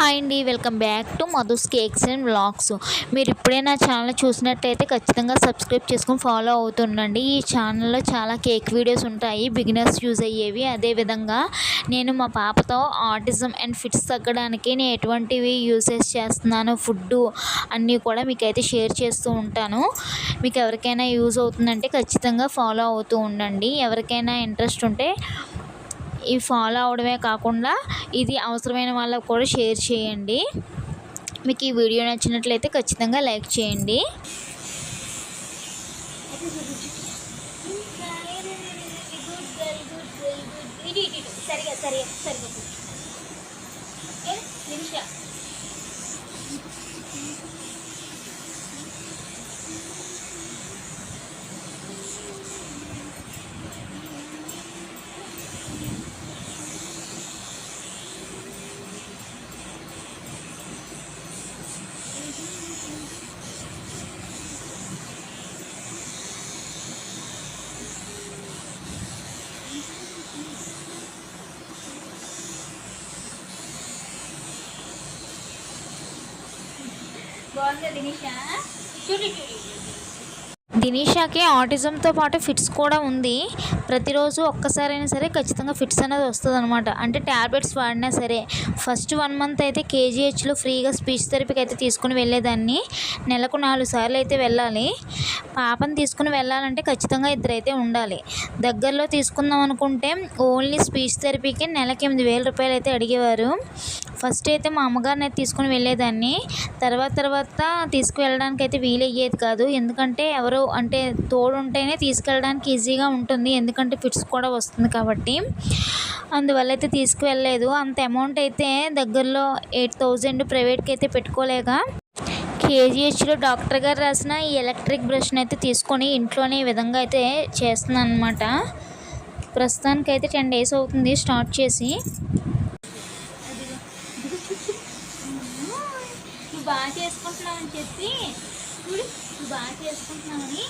Hi అండి welcome back to Madhu's cakes and vlogs. మీరు ఇప్పుడే నా ఛానల్ చూసినట్టయితే ఖచ్చితంగా సబ్స్క్రైబ్ చేసుకుని ఫాలో అవుతుండండి. ఈ ఛానల్లో చాలా కేక్ వీడియోస్ ఉంటాయి బిగినర్స్ యూజ్ అయ్యేవి. అదేవిధంగా నేను మా పాపతో ఆటిజం అండ్ ఫిట్స్ తగ్గడానికి నేను ఎటువంటివి యూసెస్ చేస్తున్నాను ఫుడ్ అన్నీ కూడా మీకైతే షేర్ చేస్తూ ఉంటాను. మీకు ఎవరికైనా యూజ్ అవుతుందంటే ఖచ్చితంగా ఫాలో అవుతూ ఉండండి. ఎవరికైనా ఇంట్రెస్ట్ ఉంటే ఈ ఫాలో అవడమే కాకుండా ఇది అవసరమైన వాళ్ళకు కూడా షేర్ చేయండి. మీకు ఈ వీడియో నచ్చినట్లయితే ఖచ్చితంగా లైక్ చేయండి. సరిగా సరిగా సరిగా ఏ నిమిష బాగుందా దినిష? చూడు చూడు. దినీషాకి ఆటిజంతో పాటు ఫిట్స్ కూడా ఉంది. ప్రతిరోజు ఒక్కసారైనా సరే ఖచ్చితంగా ఫిట్స్ అనేది వస్తుంది అనమాట అంటే ట్యాబ్లెట్స్ వాడినా సరే ఫస్ట్ వన్ మంత్ అయితే కేజీహెచ్లో ఫ్రీగా స్పీచ్ థెరపీకి అయితే తీసుకుని వెళ్ళేదాన్ని. నెలకు నాలుగు సార్లు అయితే వెళ్ళాలి. పాపని తీసుకుని వెళ్ళాలంటే ఖచ్చితంగా ఇద్దరైతే ఉండాలి. దగ్గరలో తీసుకుందాం అనుకుంటే ఓన్లీ స్పీచ్ థెరపీకి నెలకి ఎనిమిది వేల రూపాయలు అయితే అడిగేవారు. ఫస్ట్ అయితే మా అమ్మగారిని అయితే తీసుకుని వెళ్ళేదాన్ని. తర్వాత తర్వాత తీసుకువెళ్ళడానికి అయితే వీలయ్యేది కాదు. ఎందుకంటే ఎవరో అంటే తోడు ఉంటేనే తీసుకెళ్ళడానికి ఈజీగా ఉంటుంది. ఎందుకంటే ఫిట్స్ కూడా వస్తుంది కాబట్టి. అందువల్ల అయితే తీసుకువెళ్ళలేదు. అంత అమౌంట్ అయితే దగ్గరలో ఎయిట్ థౌజండ్ ప్రైవేట్కి అయితే పెట్టుకోలేక కేజీహెచ్లో డాక్టర్ గారు రాసిన ఈ ఎలక్ట్రిక్ బ్రష్ని అయితే తీసుకొని ఇంట్లోనే ఈ విధంగా అయితే చేస్తున్నాను అనమాట ప్రస్తుతానికి అయితే టెన్ డేస్ అవుతుంది స్టార్ట్ చేసి. బాగా చేసుకుంటున్నామని చెప్పి. బాగా చేసుకుంటున్నామని.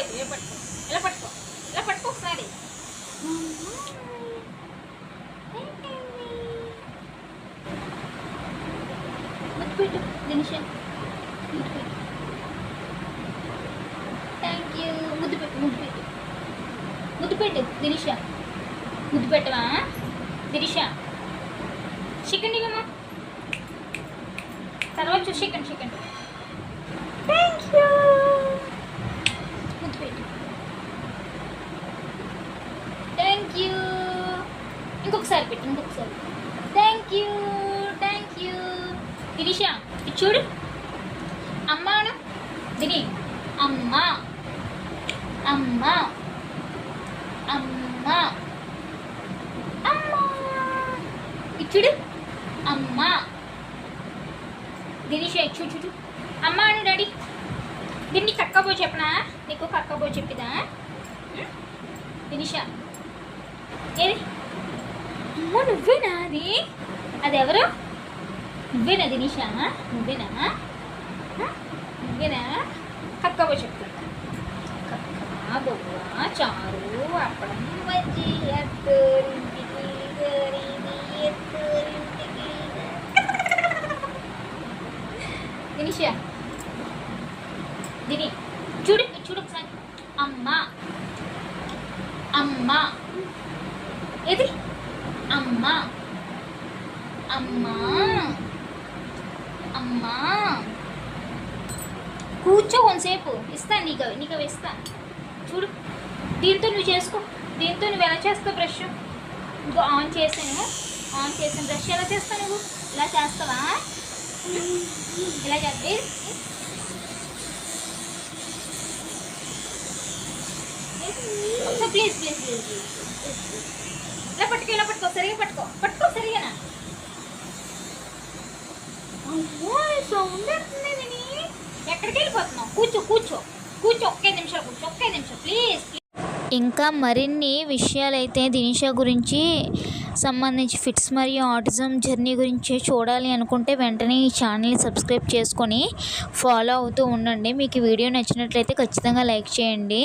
అయితే ఇలా పట్టుకో ఇలా పట్టుకో ఇలా పట్టుకో ఒకసారి దినిష ముద్దు థ్యాంక్ యూ ముద్దు పెట్టు. ముద్దు పెట్టు. ముద్దు పెట్టు దినిష ముద్దు పెట్టవా? దినిష చికెన్ ఇవ్వమా తర్వాత చూసి చికెన్ చికెన్. థ్యాంక్ యూ ముద్దు పెట్టు థ్యాంక్ యూ ఇంకొకసారి పెట్టు ఇంకొకసారి. Thank you thank you Dinisha ఇది చూడు. అమ్మాను దిని. అమ్మ. అమ్మ. అమ్మ. అమ్మ. ఇది చూడు. అమ్మ. దినిషా చూడు చూడు. అమ్మ అను డాడీ. దీన్ని కక్కబో చెప్పనా? నీకు కక్కబో చెప్పిదా? దినిషా ఏది? అమ్మ నువ్వేనా అది అది ఎవరు నువ్వేనా దినిషా నువ్వేనా హ? నువ్వేనా కక్కబో చెప్తున్నా కక్క బొవ్వ చారు అప్పడం బజ్జి అత్తరింటికి గరిని ఎత్తరింటికి దినిషా దిని చూడు చూడు ఒకసారి అమ్మ అమ్మ ఏది అమ్మ అమ్మ అమ్మ కూర్చో కొంతసేపు ఇస్తాను నీకు అవి నీకు అవి ఇస్తాను చూడు దీంతో నువ్వు చేసుకో దీంతో నువ్వు ఎలా చేస్తావు బ్రష్ ఇంకో ఆన్ చేసాను ఆన్ చేసాను బ్రష్ ఎలా చేస్తావు నువ్వు ఇలా చేస్తావా ఇలా చేస్తే ప్లీజ్ ప్లీజ్ ప్లీజ్ ఇలా పట్టుకో ఇలా పట్టుకో సరిగా పట్టుకో. పట్టుకో సరిగానా? సౌండ్ వస్తుంది ఎక్కడికి వెళ్ళిపోతున్నావు? కూర్చో కూర్చో. కూర్చో ఒకే నిమిషం కూర్చో ఒకే నిమిషం. ప్లీజ్ ఇంకా మరిన్ని విషయాలైతే దినిషా గురించి సంబంధించి ఫిట్స్ మరియు ఆటిజం జర్నీ గురించి చూడాలి అనుకుంటే వెంటనే ఈ ఛానల్ని సబ్స్క్రైబ్ చేసుకొని ఫాలో అవుతూ ఉండండి. మీకు వీడియో నచ్చినట్లయితే ఖచ్చితంగా లైక్ చేయండి.